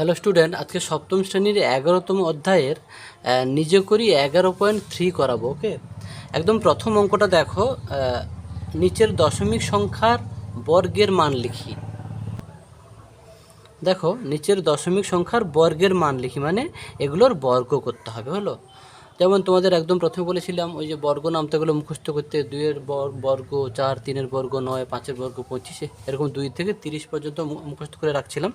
Hello student, আজকে সপ্তম শ্রেণির এগারোতম অধ্যায়ের নিজে করি এগারো পয়েন্ট থ্রি করাবো, ওকে? একদম প্রথম অঙ্কটা দেখো নিচের দশমিক সংখ্যার বর্গের মান লিখি। দেখো, নিচের দশমিক সংখ্যার বর্গের মান লিখি মানে এগুলোর বর্গ করতে হবে, হলো? যেমন তোমাদের একদম প্রথমে বলেছিলাম, ওই যে বর্গ নামতেগুলো মুখস্থ করতে দুইয়ের বর্গ চার, তিনের বর্গ নয়, পাঁচের বর্গ পঁচিশে, এরকম দুই থেকে তিরিশ পর্যন্ত মুখস্থ করে রাখছিলাম।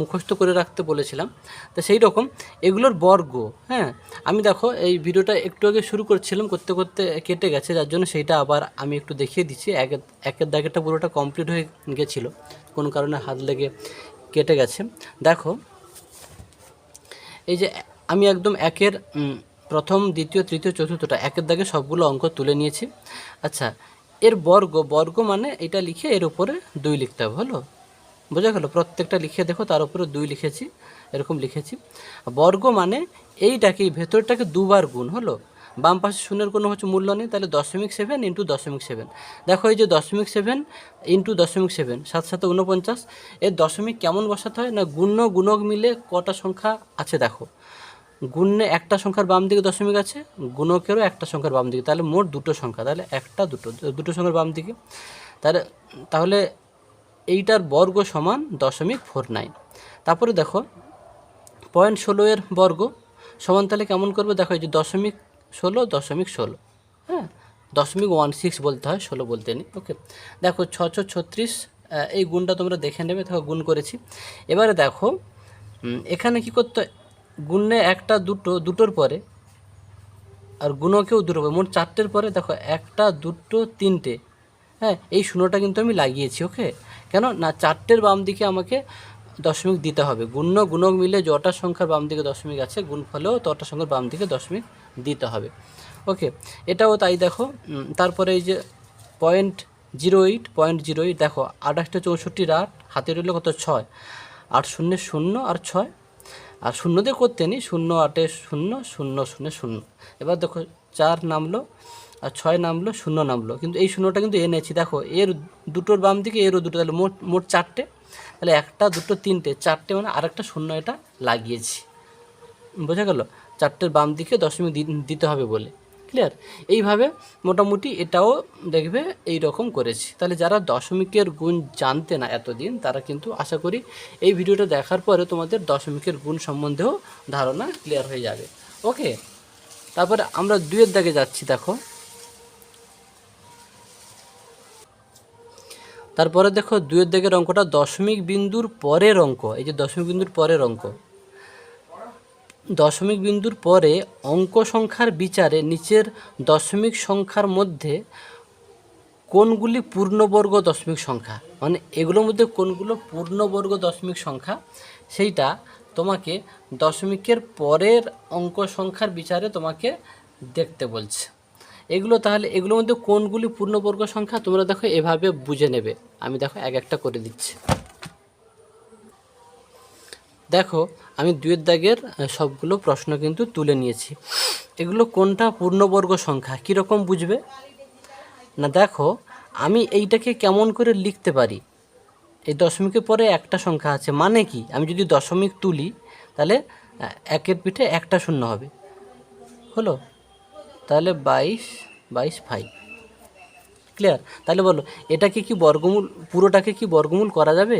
মুখস্থ করে রাখতে বলেছিলাম। তো সেই রকম এগুলোর বর্গ হ্যাঁ? আমি দেখো, এই ভিডিওটা একটু আগে শুরু করছিলাম, করতে করতে কেটে গেছে, যার জন্য সেইটা আবার আমি একটু দেখিয়ে দিচ্ছি। একের একের দাগেরটা পুরোটা কমপ্লিট হয়ে গেছিল, কোনো কারণে হাত লেগে কেটে গেছে। দেখো, এই যে আমি একদম একের প্রথম, দ্বিতীয়, তৃতীয়, চতুর্থটা, একের দাগে সবগুলো অঙ্ক তুলে নিয়েছি। আচ্ছা এর বর্গ বর্গ মানে এটা লিখে এর উপরে দুই লিখতে হবে, হলো? বোঝা গেল? প্রত্যেকটা লিখে দেখো, তার উপরে দুই লিখেছি, এরকম লিখেছি। বর্গ মানে এইটাকে এই ভেতরটাকে দুবার গুণ, হলো? বাম পাশে শূন্যের কোনো হচ্ছে মূল্য নেই, তাহলে দশমিক সেভেন ইন্টু দশমিক সেভেন দেখো, এই যে দশমিক সেভেন ইন্টু দশমিক সেভেন সাত সাথে উনপঞ্চাশ এর দশমিক কেমন বসাতে হয় না গুণ্য, গুণক মিলে কটা সংখ্যা আছে, দেখো। গুণ্যে একটা সংখ্যার বাম দিকে দশমিক আছে, গুণকেরও একটা সংখ্যার বাম দিকে। তাহলে মোট দুটো সংখ্যা, তাহলে একটা, দুটো দুটো সংখ্যার বাম দিকে। তাহলে তাহলে এইটার বর্গ সমান দশমিক ফোর নাইন। তারপরে দেখো, পয়েন্ট ষোলো এর বর্গ সমান তাহলে কেমন করবে? দেখো, এই যে দশমিক ষোলো দশমিক ষোলো হ্যাঁ? দশমিক ওয়ান সিক্স বলতে হয়, ষোলো বলতে নেই, ওকে? দেখো ছশো ছত্রিশ এই গুণটা তোমরা দেখে নেবে দেখো গুণ করেছি। এবারে দেখো এখানে কি করতে? গুণে একটা, দুটো, দুটোর পরে, আর গুণকেও দুটো পরে। মোট চারটের পরে, দেখো, একটা, দুটো, তিনটে। হ্যাঁ এই শূন্যটা কিন্তু আমি লাগিয়েছি, ওকে? কেন? না, চারটের বাম দিকে আমাকে দশমিক দিতে হবে। গুণ্য, গুণক মিলে যটা সংখ্যার বাম দিকে দশমিক আছে গুণ ফলেও তটা সংখ্যার বাম দিকে দশমিক দিতে হবে। ওকে, এটাও তাই, দেখো। তারপরে এই যে point zero eight point zero eight দেখো আঠাশটা চৌষট্টির আট হাতে রইল কত? ছয়। আট, শূন্য শূন্য আর ছয় আর শূন্য দিয়ে করতে নিই, শূন্য আটে শূন্য শূন্য শূন্য শূন্য। এবার দেখো, চার নামলো আর ছয় নামলো, শূন্য নামলো। কিন্তু এই শূন্যটা কিন্তু এনেছি দেখো, এর দুটোর বাম দিকে এরও দুটো, তাহলে মোট মোট চারটে। তাহলে একটা, দুটো, তিনটে, চারটে মানে আরেকটা শূন্য এটা লাগিয়েছি। বোঝা গেল? চারটের বাম দিকে দশমিক দিতে হবে বলে। ক্লিয়ার এইভাবে মোটামুটি এটাও দেখবে এই রকম করেছি। তাহলে যারা দশমিকের গুণ জানতে না এতদিন, তারা কিন্তু আশা করি এই ভিডিওটা দেখার পরে তোমাদের দশমিকের গুণ সম্বন্ধেও ধারণা ক্লিয়ার হয়ে যাবে। ওকে তারপরে আমরা দুয়ের দাগে যাচ্ছি, দেখো। তারপরে দেখো দুয়ের দাগের অঙ্কটা দশমিক বিন্দুর পরের অঙ্ক। এই যে দশমিক বিন্দুর পরের অঙ্ক। দশমিক বিন্দুর পরে অঙ্ক সংখ্যার বিচারে নিচের দশমিক সংখ্যার মধ্যে কোনগুলি পূর্ণবর্গ দশমিক সংখ্যা? মানে এগুলোর মধ্যে কোনগুলো পূর্ণবর্গ দশমিক সংখ্যা? সেইটা তোমাকে দশমিকের পরের অঙ্ক সংখ্যার বিচারে তোমাকে দেখতে বলছে। এগুলো তাহলে এগুলোর মধ্যে কোনগুলি পূর্ণবর্গ সংখ্যা? তোমরা দেখো এভাবে বুঝে নেবে। আমি দেখো এক একটা করে দিচ্ছি। দেখো, আমি দুয়ের দাগের সবগুলো প্রশ্ন কিন্তু তুলে নিয়েছি। এগুলো কোনটা পূর্ণবর্গ সংখ্যা? কীরকম বুঝবে? না, দেখো, আমি এইটাকে কেমন করে লিখতে পারি? এই দশমিকের পরে একটা সংখ্যা আছে মানে কি? আমি যদি দশমিক তুলি, তাহলে একের পিঠে একটা শূন্য হবে। হলো? তাহলে বাইশ বাইশ, ফাইভ। ক্লিয়ার? তাহলে বলো, এটাকে কি বর্গমূল, পুরোটাকে কি বর্গমূল করা যাবে?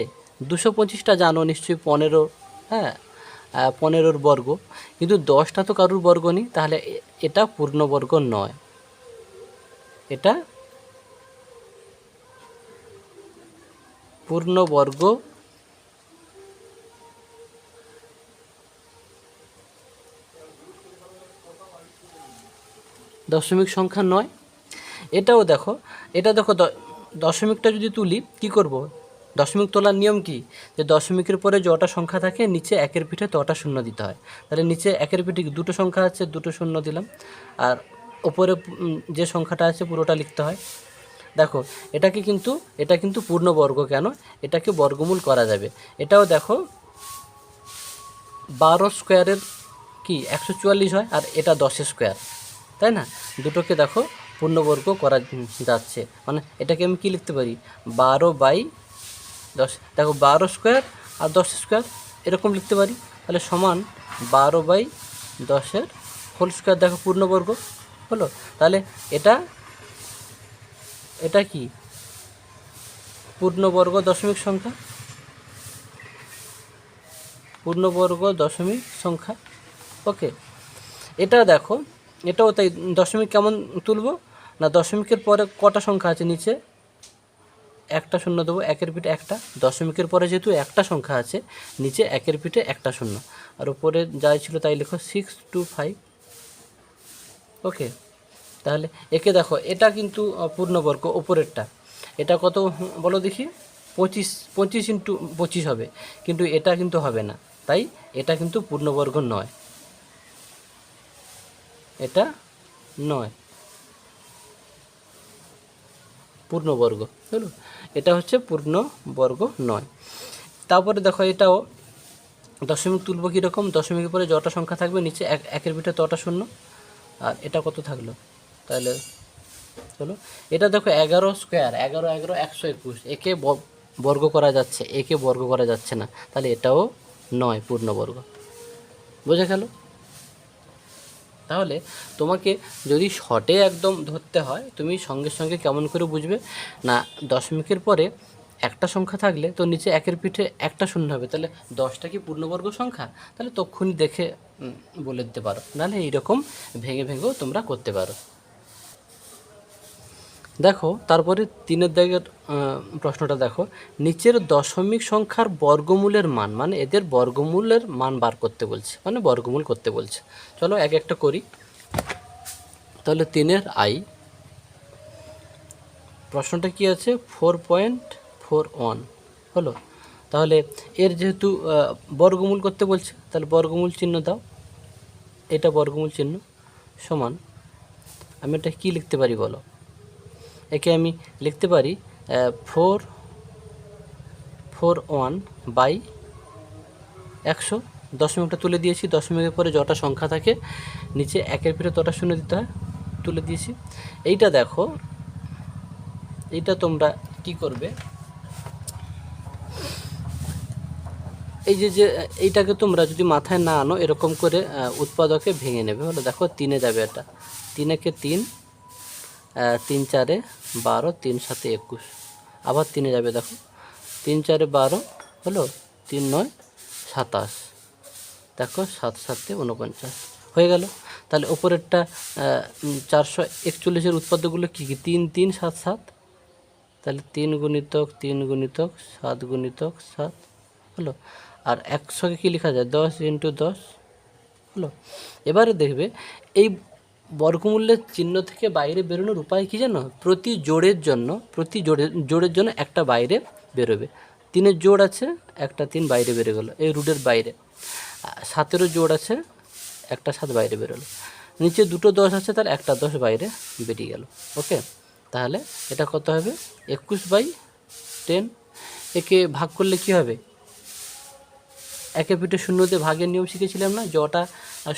দুশো পঁচিশটা জানো নিশ্চয়ই, পনেরো হ্যাঁ পনেরোর বর্গ। কিন্তু দশটা তো কারুর বর্গ নেই, তাহলে এটা পূর্ণবর্গ নয়। এটা পূর্ণবর্গ দশমিক সংখ্যা নয়। এটাও দেখো, এটা দেখো দশমিকটা যদি তুলি, কি করব? দশমিক তোলার নিয়ম কি? যে দশমিকের পরে যটা সংখ্যা থাকে, নিচে একের পিঠে তটা শূন্য দিতে হয়। তাহলে নিচে একের পিঠে দুটো সংখ্যা আছে, দুটো শূন্য দিলাম। আর ওপরে যে সংখ্যাটা আছে, পুরোটা লিখতে হয়। দেখো, এটাকে কিন্তু, এটা কিন্তু পূর্ণবর্গ কেন? এটাকে বর্গমূল করা যাবে। এটাও দেখো, বারো স্কোয়ারের কি, একশো চুয়াল্লিশ হয়, আর এটা দশের স্কোয়ার। তাই না? দুটোকে দেখো, পূর্ণবর্গ করা যাচ্ছে। মানে এটাকে আমি কি লিখতে পারি? বারো বাই দশ, দেখো বারো স্কোয়ার আর দশ স্কোয়ার এরকম লিখতে পারি। তাহলে সমান বারো বাই দশের হোল স্কোয়ার দেখো পূর্ণবর্গ, হলো? তাহলে এটা এটা কি? পূর্ণবর্গ দশমিক সংখ্যা। পূর্ণবর্গ দশমিক সংখ্যা। ওকে এটা দেখো, এটাও তাই দশমিক কেমন তুলব? না দশমিকের পরে কটা সংখ্যা আছে নিচে? একটা শূন্য দেবো, একের পিঠে একটা, দশমিকের পরে যেহেতু একটা সংখ্যা আছে, নিচে একের পিঠে একটা শূন্য। আর উপরে যাই ছিল তাই লেখো সিক্স টু ফাইভ ওকে, তাহলে একে দেখো, এটা কিন্তু পূর্ণবর্গ ওপরেরটা এটা কত, বলো দেখি, পঁচিশ পঁচিশ ইন্টু পঁচিশ হবে, কিন্তু এটা কিন্তু হবে না। তাই এটা কিন্তু পূর্ণবর্গ নয়। এটা নয়। পূর্ণবর্গ হলো এটা হচ্ছে পূর্ণবর্গ নয়। তারপরে দেখো এটাও দশমিক তুলব কীরকম? দশমিকের পরে যটা সংখ্যা থাকবে, নিচে এক, একের ভিতরে তটা শূন্য। আর এটা কত থাকল? তাহলে চলো, এটা দেখো এগারো স্কোয়ার এগারো এগারো, একশো একুশ। একে বর্গ করা যাচ্ছে, একে বর্গ করা যাচ্ছে না। তাহলে এটাও নয় পূর্ণবর্গ। বোঝা গেল? তাহলে তোমাকে যদি শটে একদম ধরতে হয়, তুমি সঙ্গে সঙ্গে কেমন করে বুঝবে? না, দশমিকের পরে একটা সংখ্যা থাকলে তো নিচে একের পিঠে একটা শূন্য হবে। তাহলে দশটা কি পূর্ণবর্গ সংখ্যা? তাহলে তক্ষুনি দেখে বলে দিতে পারো। নাহলে এইরকম ভেঙে ভেঙেও তোমরা করতে পারো। দেখো, তারপরে তিনের দাগের প্রশ্নটা দেখো। নিচের দশমিক সংখ্যার বর্গমূলের মান মানে এদের বর্গমূলের মান বার করতে বলছে মানে বর্গমূল করতে বলছে। চলো এক একটা করি। তাহলে তিনের আই। প্রশ্নটা কি আছে? ফোর পয়েন্ট ফোর ওয়ান, হলো? তাহলে এর যেহেতু বর্গমূল করতে বলছে, তাহলে বর্গমূল চিহ্ন দাও। এটা বর্গমূল চিহ্ন সমান। আমি এটা কী লিখতে পারি বলো? একে আমি লিখতে পারি ফোর ফোর ওয়ান বাই একশো। দশমিকটা তুলে দিয়েছি দশমিকের পরে যটা সংখ্যা থাকে, নিচে একের পিঠে তটা শূন্য দিতে হয়, তুলে দিয়েছি। এইটা দেখো, এইটা তোমরা কি করবে? এই যে যে, এইটাকে তোমরা যদি মাথায় না আনো, এরকম করে উৎপাদকে ভেঙে নেবে। হলো দেখো, তিনে যাবে এটা। তিনেকে তিন তিন চারে বারো, তিন সাতে একুশ। আবার তিনে যাবে, দেখো। তিন চারে বারো হলো তিন নয়, সাতাশ। দেখো, সাত সাতে উনপঞ্চাশ। হয়ে গেল। তাহলে ওপরেরটা চারশো একচল্লিশের উৎপাদ্যগুলো কী কী? তিন তিন, সাত সাত। তাহলে তিন গুণিতক তিন গুণিতক, সাত গুণিতক, সাত। হলো। আর একশোকে কী লেখা যায়? দশ ইন্টু দশ। হলো। এবারে দেখবে, এই বর্গমূল্যের চিহ্ন থেকে বাইরে বেরোনোর উপায় কী জানো? প্রতি জোড়ের জন্য প্রতি জোড়ের জোড়ের জন্য একটা বাইরে বেরোবে। তিনের জোড় আছে একটা তিন বাইরে বেরো গেলো এই রুটের বাইরে। সাতেরও জোড় আছে একটা সাত বাইরে বেরোলো। নিচে দুটো দশ আছে তার একটা দশ বাইরে বেরিয়ে গেল। ওকে? তাহলে এটা কত হবে? একুশ বাই টেন। একে ভাগ করলে কি হবে? একে পিঠে শূন্য দিয়ে ভাগের নিয়ম শিখেছিলাম না? আহ,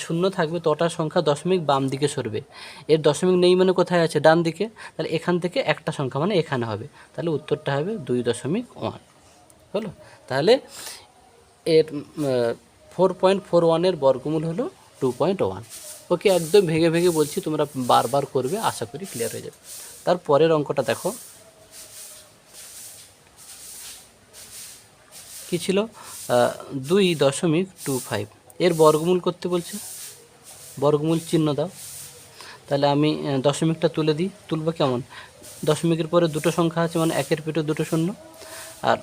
শূন্য থাকবে তটা সংখ্যা দশমিক বাম দিকে সরবে। এর দশমিক নেই মানে কোথায় আছে? ডান দিকে। তাহলে এখান থেকে একটা সংখ্যা মানে এখানে হবে। তাহলে উত্তরটা হবে দুই দশমিক ওয়ান। হলো? তাহলে এর ফোর পয়েন্ট ফোর ওয়ানের বর্গমূল হলো টু পয়েন্ট ওয়ান ওকে, একদম ভেঙে ভেঙে বলছি, তোমরা বারবার করবে, আশা করি ক্লিয়ার হয়ে যাবে। তার পরের অঙ্কটা দেখো। কি ছিল? দুই দশমিক টু ফাইভ এর বর্গমূল করতে বলছে। বর্গমূল চিহ্ন দাও। তাহলে আমি দশমিকটা তুলে দিই। তুলবো কেমন? দশমিকের পরে দুটো সংখ্যা আছে মানে একের পেটে দুটো শূন্য। আর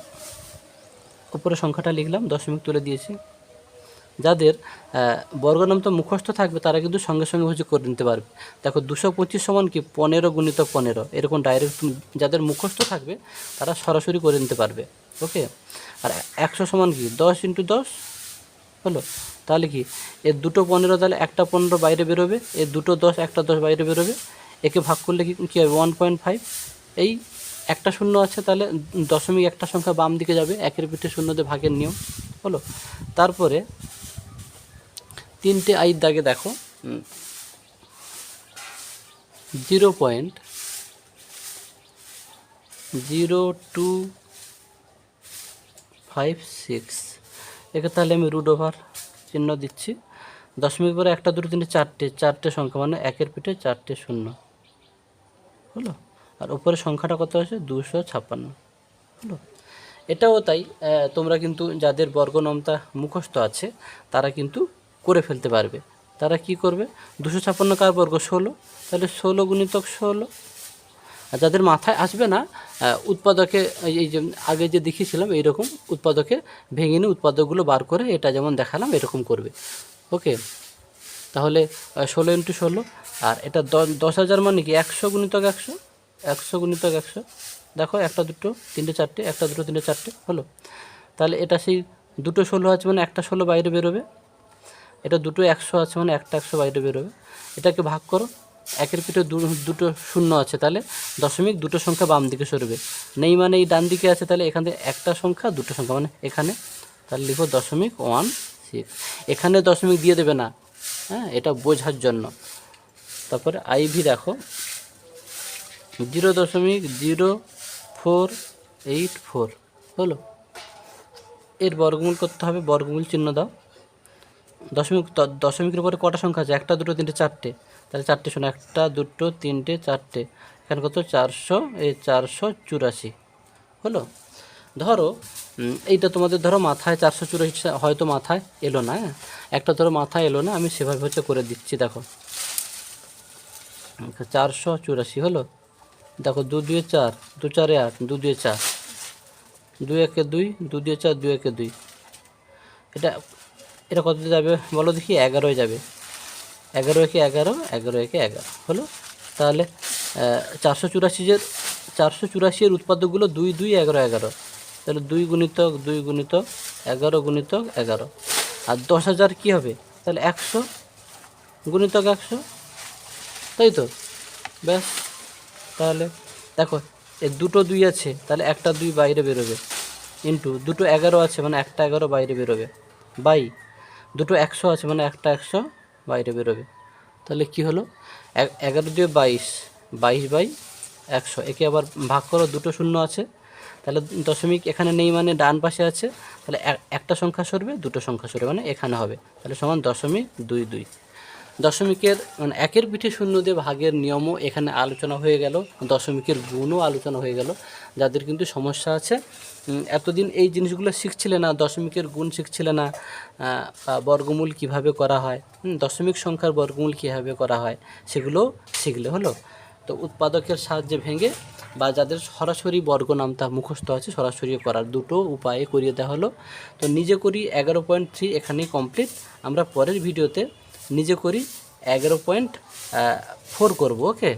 উপরে সংখ্যাটা লিখলাম, দশমিক তুলে দিয়েছি। যাদের বর্গনাম তো মুখস্থ থাকবে, তারা কিন্তু সঙ্গে সঙ্গে হচ্ছে করে নিতে পারবে। দেখো, দুশো পঁচিশ সমান কি? পনেরো গুণিত পনেরো। এরকম ডাইরেক্ট যাদের মুখস্থ থাকবে, তারা সরাসরি করে নিতে পারবে। ওকে আর একশো সমান কি? দশ ইন্টু দশ হলো? তাহলে কি? এর দুটো পনেরো তাহলে একটা পনেরো বাইরে বেরোবে এর দুটো দশ, একটা দশ বাইরে বেরোবে। একে ভাগ করলে কি, কী হবে? ওয়ান পয়েন্ট ফাইভ এই একটা শূন্য আছে তাহলে দশমিক একটা সংখ্যা বাম দিকে যাবে, একের পিঠে শূন্য দিয়ে ভাগের নিয়ম, হলো? তারপরে তিনটে আইর দাগে দেখো zero point zero two five six একে তাহলে আমি রুট ওভার চিহ্ন দিচ্ছি। দশমিক পরে একটা, দুটো, তিনটে, চারটে চারটে সংখ্যা মানে একের পিঠে চারটে শূন্য। হলো? আর উপরে সংখ্যাটা কত আছে দুশো ছাপ্পান্ন। হলো? এটাও তাই তোমরা কিন্তু যাদের বর্গনমতা মুখস্থ আছে, তারা কিন্তু করে ফেলতে পারবে। তারা কি করবে? দুশো ছাপ্পান্ন কার বর্গ? ষোলো। তাহলে ষোলো গুণিতক ষোলো যাদের মাথায় আসবে না উৎপাদকে, এই- যে আগে যে দেখিয়েছিলাম, এইরকম উৎপাদকে ভেঙে নিয়ে উৎপাদকগুলো বার করে এটা যেমন দেখালাম, এরকম করবে। ওকে? তাহলে ষোলো ইন্টু ষোলো, আর এটা দশ হাজার মানে কি? একশো গুণিতক একশো? একশো গুণিতক একশো? দেখো, একটা দুটো, তিনটে, চারটে, একটা দুটো, তিনটে, চারটে, হলো? তাহলে এটা সেই দুটো ষোলো আছে মানে একটা ষোলো বাইরে বেরোবে। এটা দুটো একশো আছে মানে একটা একশো বাইরে বেরোবে। এটাকে ভাগ করো একের পিঠে দুটো শূন্য আছে, তাহলে দশমিক দুটো সংখ্যা বাম দিকে সরবে। নেই মানে এই ডান দিকে আছে, তাহলে এখানে একটা সংখ্যা, দুটো সংখ্যা মানে এখানে। তাহলে লিখো দশমিক ওয়ান সিক্স। এখানে দশমিক দিয়ে দেবে না। হ্যাঁ এটা বোঝার জন্য। তারপরে আইভি দেখো। জিরো দশমিক জিরো ফোর এইট ফোর। হলো। এর বর্গমূল করতে হবে, বর্গমূল চিহ্ন দাও। দশমিক, দশমিকের উপরে কটা সংখ্যা আছে? একটা, দুটো, তিনটে, চারটে। তাহলে চারটে শোনো একটা, দুটো, তিনটে, চারটে। এখানে কত? চারশো, এই চারশো চুরাশি। হলো? ধরো এইটা তোমাদের ধরো মাথায় চারশো চুরাশি হয়তো মাথায় এলো না হ্যাঁ? একটা ধরো মাথায় এলো না, আমি সেভাবে হচ্ছে করে দিচ্ছি, দেখো। চারশো চুরাশি, হলো? দেখো, দু দুয়ে চার, দু চারে আট, দু দুয়ে চার। দুই একে দুই, দু দুয়ে চার দুই একে দুই। এটা এটা কত যাবে বলো দেখি? এগারোয় যাবে। এগারো একে এগারো এগারো একে এগারো। হলো? তাহলে চারশো চুরাশির চারশো চুরাশির উৎপাদকগুলো দুই দুই, এগারো এগারো। তাহলে দুই গুণিতক দুই গুণিতক, এগারো গুণিতক, এগারো। আর দশ হাজার কী হবে? তাহলে একশো গুণিতক একশো। তাই তো? ব্যাস। তাহলে, দেখো, এ দুটো দুই আছে, তাহলে একটা দুই বাইরে বেরোবে। ইন্টু, দুটো এগারো আছে মানে একটা এগারো বাইরে বেরোবে। বাই, দুটো একশো আছে মানে একটা একশো। বাইরে বেরোবে। তাহলে কি হলো? এগারো দিয়ে বাইশ বাইশ বাই একশো। একে আবার ভাগ করো, দুটো শূন্য আছে। তাহলে দশমিক এখানে নেই মানে ডান পাশে আছে। তাহলে এক- একটা সংখ্যা সরবে, দুটো সংখ্যা সরবে মানে এখানে হবে। তাহলে সমান দশমিক দুই দুই। দশমিকের মানে একের পিঠে শূন্য দিয়ে ভাগের নিয়মও এখানে আলোচনা হয়ে গেল, দশমিকের গুণও আলোচনা হয়ে গেল। যাদের কিন্তু সমস্যা আছে এতদিন এই জিনিসগুলো শিখছিলে না, দশমিকের গুণ শিখছিলে না বর্গমূল কীভাবে করা হয় দশমিক সংখ্যার বর্গমূল কীভাবে করা হয়, সেগুলো শিখলে হলো। তো উৎপাদকের সাহায্যে ভেঙে, বা যাদের সরাসরি বর্গ নামতা মুখস্থ আছে, সরাসরি করার দুটো উপায়ে করিয়ে দেওয়া হলো। তো নিজে করি এগারো পয়েন্ট থ্রি এখানেই কমপ্লিট আমরা পরের ভিডিওতে নিজে করি এগারো পয়েন্ট ফোর করব ওকে